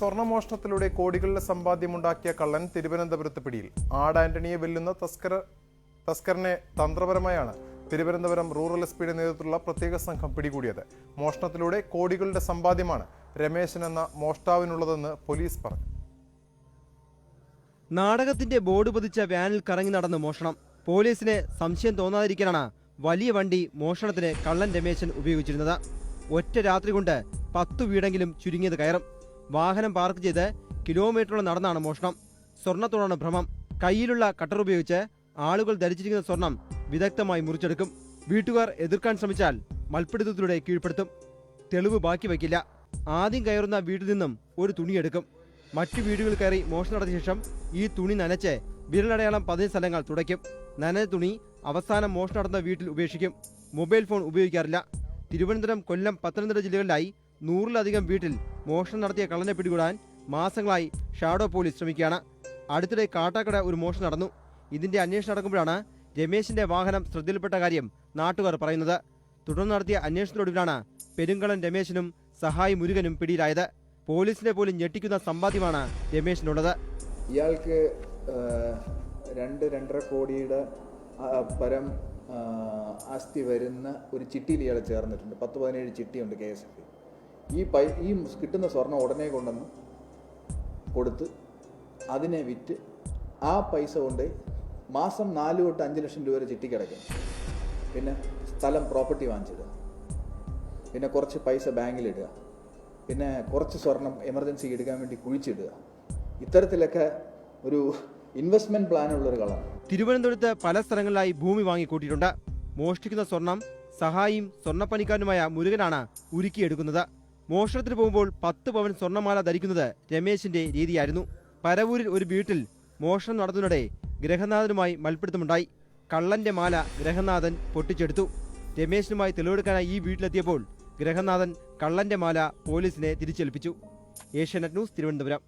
സ്വർണമോഷണത്തിലൂടെ കോടികളുടെ സമ്പാദ്യമുണ്ടാക്കിയ കള്ളൻ തിരുവനന്തപുരത്ത് പിടിയിൽ. ആഡ് ആന്റണിയെ വെല്ലുന്ന തസ്കര തസ്കറിനെ തന്ത്രപരമായാണ് തിരുവനന്തപുരം റൂറൽ എസ് പിയുടെ നേതൃത്വത്തിലുള്ള പ്രത്യേക സംഘം പിടികൂടിയത്. മോഷണത്തിലൂടെ കോടികളുടെ സമ്പാദ്യമാണ് രമേശൻ എന്ന മോഷ്ടാവിനുള്ളതെന്ന് പോലീസ് പറഞ്ഞു. നാടകത്തിന്റെ ബോർഡ് പതിച്ച വാനിൽ കറങ്ങി നടന്ന് മോഷണം. പോലീസിന് സംശയം തോന്നാതിരിക്കാനാണ് വലിയ വണ്ടി മോഷണത്തിന് കള്ളൻ രമേശൻ ഉപയോഗിച്ചിരുന്നത്. ഒറ്റ രാത്രി കൊണ്ട് പത്തു വീടെങ്കിലും ചുരുങ്ങിയത് കയറും. വാഹനം പാർക്ക് ചെയ്ത് കിലോമീറ്ററോളം നടന്നാണ് മോഷണം. സ്വർണത്തോടാണ് ഭ്രമം. കയ്യിലുള്ള കട്ടർ ഉപയോഗിച്ച് ആളുകൾ ധരിച്ചിരിക്കുന്ന സ്വർണം വിദഗ്ധമായി മുറിച്ചെടുക്കും. വീട്ടുകാർ എതിർക്കാൻ ശ്രമിച്ചാൽ മൽപ്പിടുത്തത്തിലൂടെ കീഴ്പ്പെടുത്തും. തെളിവ് ബാക്കി വയ്ക്കില്ല. ആദ്യം കയറുന്ന വീട്ടിൽ നിന്നും ഒരു തുണിയെടുക്കും മറ്റു വീടുകൾ കയറി മോഷണം നടത്തിയ ശേഷം ഈ തുണി നനച്ച് വിരലടയാളം പതിനഞ്ച് സ്ഥലങ്ങൾ തുടയ്ക്കും. നനഞ്ഞ തുണി അവസാനം മോഷണം നടന്ന വീട്ടിൽ ഉപേക്ഷിക്കും. മൊബൈൽ ഫോൺ ഉപയോഗിക്കാറില്ല. തിരുവനന്തപുരം കൊല്ലം പത്തനംതിട്ട ജില്ലകളിലായി നൂറിലധികം വീട്ടിൽ മോഷണം നടത്തിയ കള്ളനെ പിടികൂടാൻ മാസങ്ങളായി ഷാഡോ പോലീസ് ശ്രമിക്കുകയാണ്. അടുത്തിടെ കാട്ടാക്കട ഒരു മോഷണം നടന്നു. ഇതിന്റെ അന്വേഷണം നടക്കുമ്പോഴാണ് രമേശിന്റെ വാഹനം ശ്രദ്ധയിൽപ്പെട്ട കാര്യം നാട്ടുകാർ പറയുന്നത്. തുടർന്ന് നടത്തിയ അന്വേഷണത്തിനൊടുവിലാണ് പെരുങ്കളൻ രമേശിനും സഹായി മുരുകനും പിടിയിലായത്. പോലീസിനെ പോലും ഞെട്ടിക്കുന്ന സമ്പാദ്യമാണ് രമേശിനുള്ളത്. ഇയാൾക്ക് രണ്ട് രണ്ടര കോടിയുടെ പരം ആസ്തി വരുന്ന ഒരു ചിട്ടിയിൽ ഇയാൾ ചേർന്നിട്ടുണ്ട്. പത്ത് പതിനേഴ് ചിട്ടിയുണ്ട് കെ എസ് എഫ് ഈ പൈ ഈ കിട്ടുന്ന സ്വർണം ഉടനെ കൊണ്ടുവന്ന് കൊടുത്ത് അതിനെ വിറ്റ് ആ പൈസ കൊണ്ട് മാസം നാല് തൊട്ട് അഞ്ച് ലക്ഷം രൂപ വരെ ചിട്ടിക്കിടയ്ക്കും. പിന്നെ സ്ഥലം പ്രോപ്പർട്ടി വാങ്ങിച്ചിടുക. പിന്നെ കുറച്ച് പൈസ ബാങ്കിലിടുക. പിന്നെ കുറച്ച് സ്വർണം എമർജൻസി എടുക്കാൻ വേണ്ടി കുഴിച്ചിടുക. ഇത്തരത്തിലൊക്കെ ഒരു ഇൻവെസ്റ്റ്മെന്റ് പ്ലാനുള്ള ഒരു കളർ. തിരുവനന്തപുരത്ത് പല സ്ഥലങ്ങളിലായി ഭൂമി വാങ്ങിക്കൂട്ടിയിട്ടുണ്ട്. മോഷ്ടിക്കുന്ന സ്വർണം സഹായിയും സ്വർണപ്പണിക്കാരനുമായ മുരുകനാണ് ഉരുക്കിയെടുക്കുന്നത്. മോഷണത്തിന് പോകുമ്പോൾ പത്ത് പവൻ സ്വർണമാല ധരിക്കുന്നത് രമേശിന്റെ രീതിയായിരുന്നു. പരവൂരിൽ ഒരു വീട്ടിൽ മോഷണം നടത്തുന്നതിനിടെ ഗ്രഹനാഥനുമായി മൽപ്പിടുത്തമുണ്ടായി. കള്ളന്റെ മാല ഗ്രഹനാഥൻ പൊട്ടിച്ചെടുത്തു. രമേശിനുമായി തെളിവെടുക്കാനായി ഈ വീട്ടിലെത്തിയപ്പോൾ ഗ്രഹനാഥൻ കള്ളന്റെ മാല പോലീസിനെ തിരിച്ചേൽപ്പിച്ചു. ഏഷ്യാനെറ്റ് ന്യൂസ് തിരുവനന്തപുരം.